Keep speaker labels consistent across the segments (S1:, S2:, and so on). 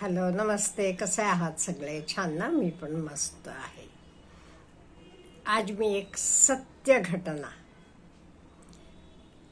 S1: Hello नमस्ते. कसे आहात सगळे? छान ना? मी पण मस्त आहे. आज मी एक सत्य घटना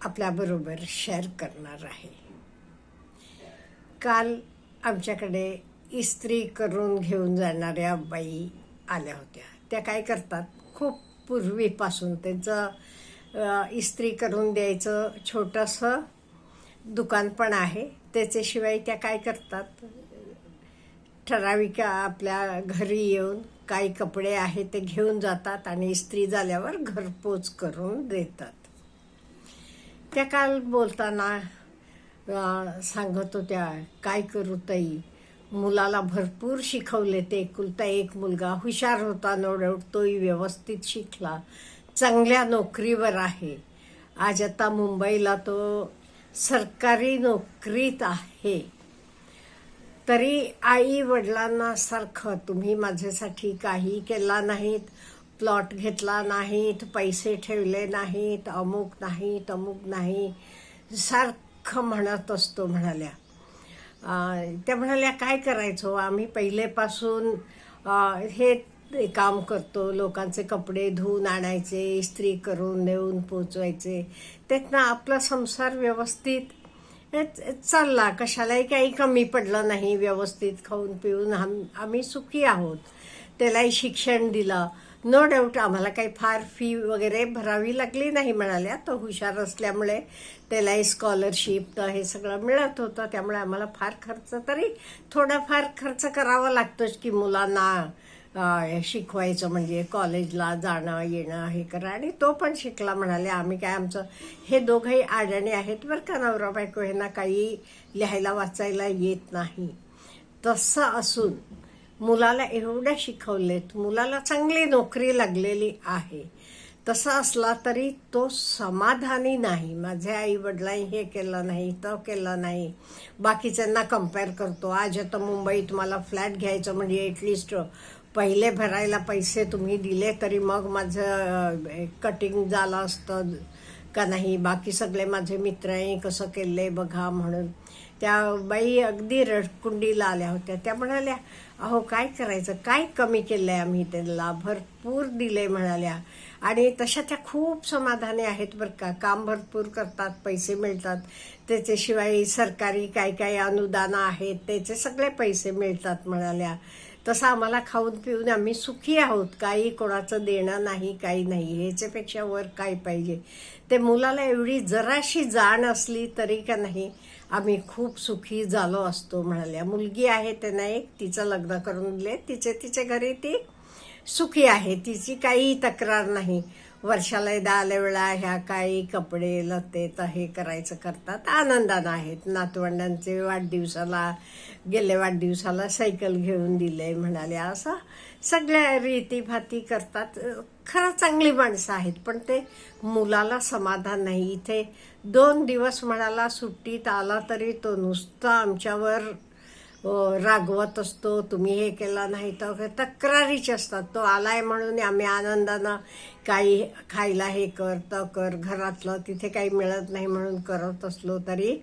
S1: आपल्याबरोबर शेअर करणार आहे. काल आमच्याकडे इस्त्री करून घेऊन जाणाऱ्या बाई आल्या होत्या. त्या काय करतात? खूप पूर्वीपासून त्यांचं इस्त्री करून द्यायचं छोटंसं दुकान पण आहे. त्याच्याशिवाय त्या काय करतात? ठराविक आपल्या घरी येऊन काही कपडे आहेत ते घेऊन जातात आणि इस्त्री झाल्यावर घरपोच करून देतात. त्या काल बोलताना सांगत होत्या काय करू ताई? मुलाला भरपूर शिकवले ते एकुलता एक मुलगा हुशार होता नोडवट तोही व्यवस्थित शिकला. चांगल्या नोकरीवर आहे. आज आता मुंबईला तो सरकारी नोकरीत आहे. तरी आई वडिलांना सारखं तुम्ही माझ्यासाठी काही केला नाहीत. प्लॉट घेतला नाहीत पैसे ठेवले नाहीत अमुक नाहीत अमुक नाही. सारखं म्हणत असतो म्हणाल्या. त्या म्हणाल्या काय करायचो? आम्ही पहिलेपासून हे काम करतो. लोकांचे कपडे धुवून आणायचे इस्त्री करून नेऊन पोचवायचे. त्यातनं आपला संसार व्यवस्थित चालला. कशालाही काही कमी पडलं नाही व्यवस्थित खाऊन पिऊन आम आम्ही सुखी आहोत. त्यालाही शिक्षण दिलं. नो डाऊट आम्हाला काही फार फी वगैरे भरावी लागली नाही म्हणाल्या. तो हुशार असल्यामुळे त्यालाही स्कॉलरशिप तर हे सगळं मिळत होतं. त्यामुळे आम्हाला फार खर्च तरी थोडाफार खर्च करावा लागतोच की मुलांना शिकवायचं म्हणजे कॉलेजला जाणं येणं हे करा आणि तो पण शिकला म्हणाले आम्ही काय आमचं हे दोघंही आडणे आहेत बरं का नवरा बायको ह्यांना काही लिहायला वाचायला येत नाही. तसं असून मुलाला एवढ्या शिकवलेत मुलाला चांगली नोकरी लागलेली आहे. तसा असला तरी तो समाधानी नाही. माझ्या आई वडिलांनी हे केलं नाही तो केलं नाही. बाकीच्यांना कंपेअर करतो. आज आता मुंबईत मला फ्लॅट घ्यायचं म्हणजे एटलिस्ट पहिले भरायला पैसे तुम्ही दिले तरी मग माझं कटिंग झालं असतं का नाही? बाकी सगळे माझे मित्रांनी कसं केले बघा म्हणून. त्या बाई अगदी रडकुंडीला आल्या होत्या. त्या म्हणाल्या अहो काय करायचं? काय कमी केलं आहे आम्ही त्यांना? भरपूर दिले म्हणाल्या. आणि तशा त्या खूप समाधानी आहेत बरं का. काम भरपूर करतात पैसे मिळतात. त्याच्याशिवाय सरकारी काय काय अनुदानं आहेत त्याचे सगळे पैसे मिळतात म्हणाल्या. तसं आम्हाला खाऊन पिऊन आम्ही सुखी आहोत. काही कोणाचं देणं नाही काही नाही. ह्याच्यापेक्षा वर काय पाहिजे? ते मुलाला एवढी जराशी जाण असली तरी का नाही आम्ही खूप सुखी झालो असतो म्हणाल्या. मुलगी आहे त्यांना एक तिचं लग्न करून दिले तिचे तिचे घरी ती सुखी आहे. तिची काही तक्रार नाही. वर्षाला दहा वेळा ह्या काही कपडे लते तर हे करायचं करतात. आनंदानं आहेत. नातवंडांचे वाढदिवसाला गेले वाढदिवसाला सायकल घेऊन दिले म्हणाले. असं सगळ्या रीतीभाती करतात. खरं चांगली माणसं आहेत पण ते मुलाला समाधान नाही. इथे दोन दिवस म्हणाला सुट्टीत आला तरी तो नुसता आमच्यावर हो, रागवत असतो तुम्ही हे केलं नाही तर तक्रारीच असतात. तो आलाय म्हणून आम्ही आनंदानं काही खायला हे कर तर कर घरातलं तिथे काही मिळत नाही म्हणून करत असलो तरी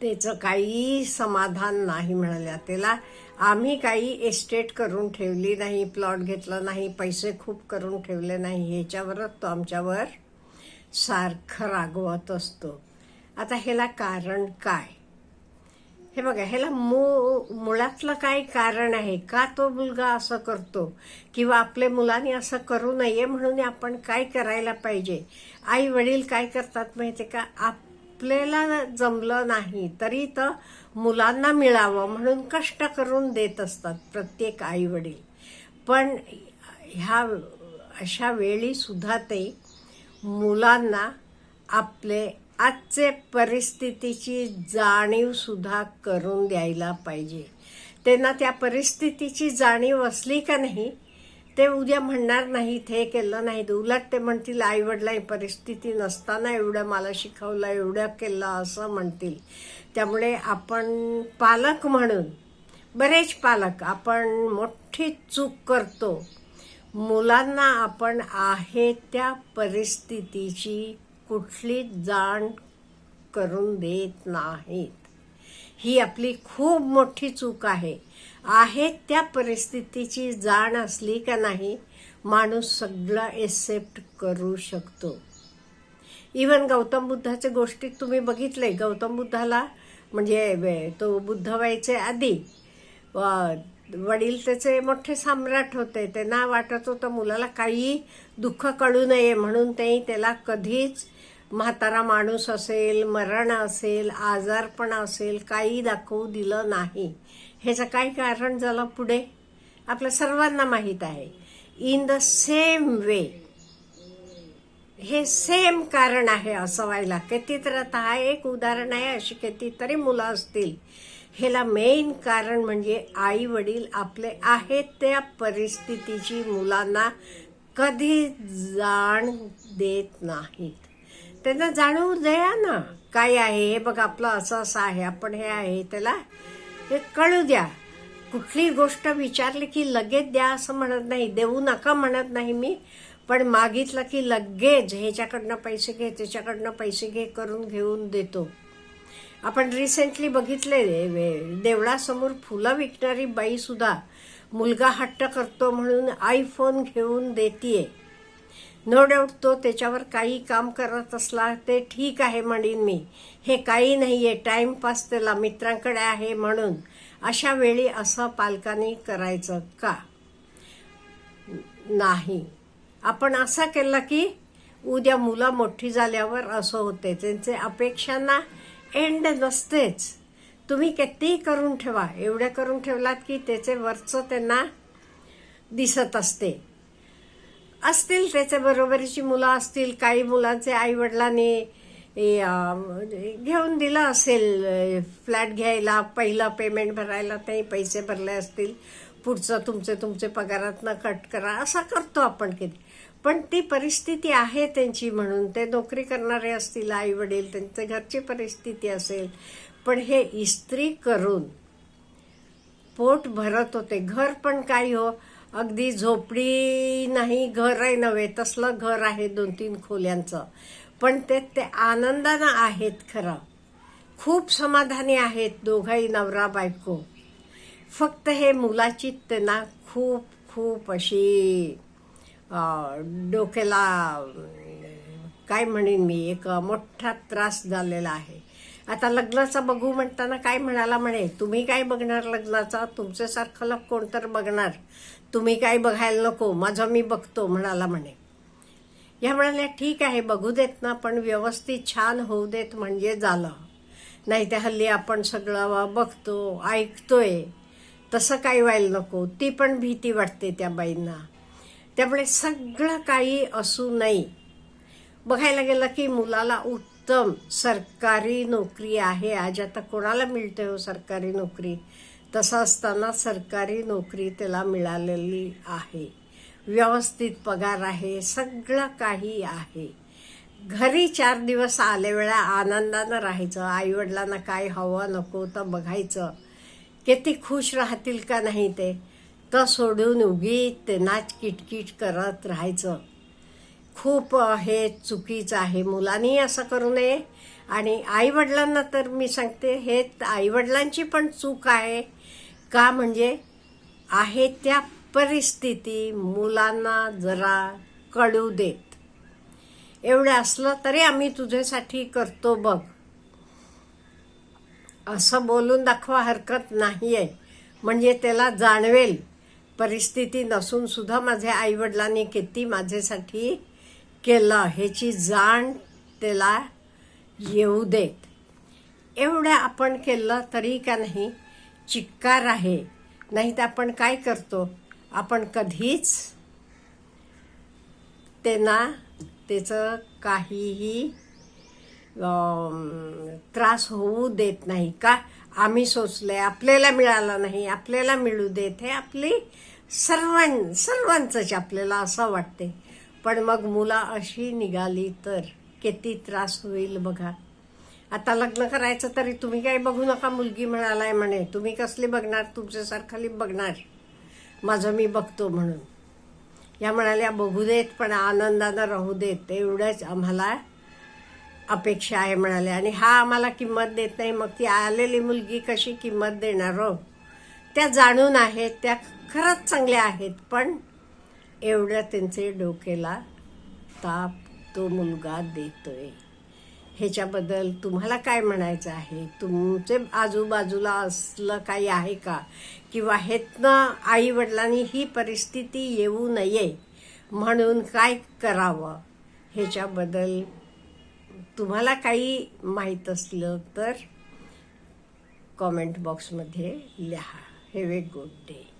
S1: त्याचं काही समाधान नाही मिळालं त्याला आम्ही काही एस्टेट करून ठेवली नाही प्लॉट घेतला नाही पैसे खूप करून ठेवले नाही. ह्याच्यावरच तो आमच्यावर सारखं रागवत असतो. आता ह्याला कारण काय? हे बघा ह्याला मू मुळातलं काय कारण आहे? का तो मुलगा असं करतो? किंवा आपल्या मुलांनी असं करू नये म्हणून आपण काय करायला पाहिजे? आई वडील काय करतात माहिती का? आपल्याला जमलं नाही तरी तर मुलांना मिळावं म्हणून कष्ट करून देत असतात प्रत्येक आई वडील पण ह्या अशा वेळी सुद्धा ते मुलांना आपले आजचे परिस्थितीची जाणीवसुद्धा करून द्यायला पाहिजे. त्यांना त्या परिस्थितीची जाणीव असली का नाही ते उद्या म्हणणार नाहीत हे केलं नाही. उलट ते म्हणतील आईवडिलांही परिस्थिती नसताना एवढं मला शिकवलं एवढं केलं असं म्हणतील. त्यामुळे आपण पालक म्हणून बरेच पालक आपण मोठी चूक करतो. मुलांना आपण आहे त्या परिस्थितीची कुठली जाण करून देत नाहीत. ही आपली खूप मोठी चूक आहे. आहे त्या परिस्थितीची जाण असली का नाही माणूस सगळं एक्सेप्ट करू शकतो. इवन गौतम बुद्धाच्या गोष्टीत तुम्ही बघितले गौतम बुद्धाला म्हणजे वे- तो बुद्ध व्हायचे आधी वडील त्याचे मोठे सम्राट होते. त्यांना वाटत होतं मुलाला काही दुःख कळू नये म्हणून ते त्याला कधीच म्हातारा माणूस असेल मरण असेल आजारपण असेल काही दाखवू दिलं नाही. ह्याचं काय कारण झालं पुढे? आपल्या सर्वांना माहीत आहे. इन द सेम वे हे सेम कारण आहे असं व्हायला. किती तर आता हा एक उदाहरण आहे अशी कितीतरी मुलं असतील. ह्याला मेन कारण म्हणजे आई वडील आपले आहेत त्या परिस्थितीची मुलांना कधी जाण देत नाहीत त्यांना जाणवू द्या ना काय आहे? हे बघ आपलं असं असं आहे आपण हे आहे त्याला हे कळू द्या. कुठली गोष्ट विचारली की लगेच द्या असं म्हणत नाही देऊ नका म्हणत नाही मी पण मागितलं की लगेच ह्याच्याकडनं पैसे घे त्याच्याकडनं पैसे घे करून घेऊन देतो. आपण रिसेंटली बघितले देवळासमोर फुलं विकणारी बाईसुद्धा मुलगा हट्ट करतो म्हणून आयफोन घेऊन देतीये. नो डाऊट तो त्याच्यावर काही काम करत असला ते ठीक आहे म्हणीन मी. हे काही नाही आहे टाईमपास त्याला मित्रांकडे आहे म्हणून. अशा वेळी असं पालकांनी करायचं का? नाही. आपण असं केलं की उद्या मुलं मोठी झाल्यावर असं होते. त्यांचे अपेक्षांना एंड नसतेच. तुम्ही कितीही करून ठेवा. एवढे करून ठेवलात की त्याचे वरचं त्यांना दिसत असते. असतील त्याच्या बरोबरीची मुलं असतील काही मुलांचे आई वडिलांनी घेऊन दिलं असेल फ्लॅट घ्यायला पहिलं पेमेंट भरायला ते पैसे भरले असतील. पुढचं तुमचे तुमचे पगारातनं कट करा असा करतो आपण किती. पण ती परिस्थिती आहे त्यांची म्हणून. ते नोकरी करणारे असतील आई वडील घरची परिस्थिती असेल. पण हे इस्त्री करून पोट भरत होते. घर पण काय हो अगदी झोपडी नाही घर आहे नव्हे तसलं घर आहे दोन तीन खोल्यांचं. पण ते ते आनंदानं आहेत खरं. खूप समाधानी आहेत दोघंही नवरा बायको. फक्त हे मुलाची त्यांना खूप खूप अशी डोक्याला काय म्हणेन मी एक मोठा त्रास झालेला आहे. आता लग्नाचा बघू म्हणताना काय म्हणाला म्हणे तुम्ही काय बघणार लग्नाचा? तुमच्यासारखं कोण कोणतर बघणार. तुम्ही काय बघायला नको माझं मी बघतो म्हणाला म्हणे. ह्या म्हणाल्या ठीक आहे बघू देत ना पण व्यवस्थित छान होऊ देत म्हणजे झालं. नाही त्या हल्ली आपण सगळं बघतो ऐकतोय. तसं काही व्हायला नको. ती पण भीती वाटते त्या बाईंना. त्यामुळे सगळं काही असू नये. बघायला गेलं की मुलाला उत्तम सरकारी नोकरी आहे. आज आता कोणाला मिळते हो सरकारी नोकरी? तसं असताना सरकारी नोकरी त्याला मिळालेली आहे. व्यवस्थित पगार आहे. सगळं काही आहे. घरी चार दिवस आलेवेळा आनंदानं राहायचं. आईवडिलांना काय हवं नको तर बघायचं. किती खुश राहतील का नाही ते? तर सोडून उगी ते नाच किटकिट करत राहायचं. खूप हे चुकीचं आहे. मुलांनी असं करू नये. आणि आईवडिलांना तर मी सांगते हे आईवडिलांची पण चूक आहे. का म्हणजे आहे त्या परिस्थिती मुलांना जरा कळू देत. एवढं असलं तरी आम्ही तुझ्यासाठी करतो बघ. असं बोलून दाखवा हरकत नाही आहे म्हणजे त्याला जाणवेल. परिस्थिती नसून सुद्धा माझ्या आईवडिलांनी किती माझ्यासाठी केलं ह्याची जाण त्याला येऊ देत. एवढं आपण केलं तरी का नाही? चिक्कार आहे. नाही तर आपण काय करतो? आपण कधीच त्यांना त्याचं काहीही त्रास होऊ देत नाही का? आम्ही सोचले आपल्याला मिळालं नाही आपल्याला मिळू देत. हे आपली सर्वां सर्वांचंच आपल्याला असं वाटते. पण मग मुला अशी निघाली तर किती त्रास होईल बघा. आता लग्न करायचं तरी तुम्ही काही बघू नका मुलगी म्हणालाय म्हणे. तुम्ही कसली बघणार? तुमच्यासारखाली बघणार. माझं मी बघतो म्हणून. या म्हणाल्या बघू देत पण आनंदानं राहू देत. एवढंच आम्हाला अपेक्षा आहे म्हणाले आणि हा आम्हाला किंमत देत नाही. मग ती आलेली मुलगी कशी किंमत देणार हो? त्या जाणून आहेत त्या खरंच चांगल्या आहेत पण एवढ्या त्यांचे डोक्याला ताप तो मुलगा देतोय. ह्याच्याबद्दल तुम्हाला काय म्हणायचं आहे? तुमचे आजूबाजूला असलं काही आहे का? किंवा हेतनं आई वडिलांनी ही परिस्थिती येऊ नये म्हणून काय करावं? ह्याच्याबद्दल तुम्हाला काही माहीत असलं तर कॉमेंट बॉक्समध्ये लिहा. Have a good day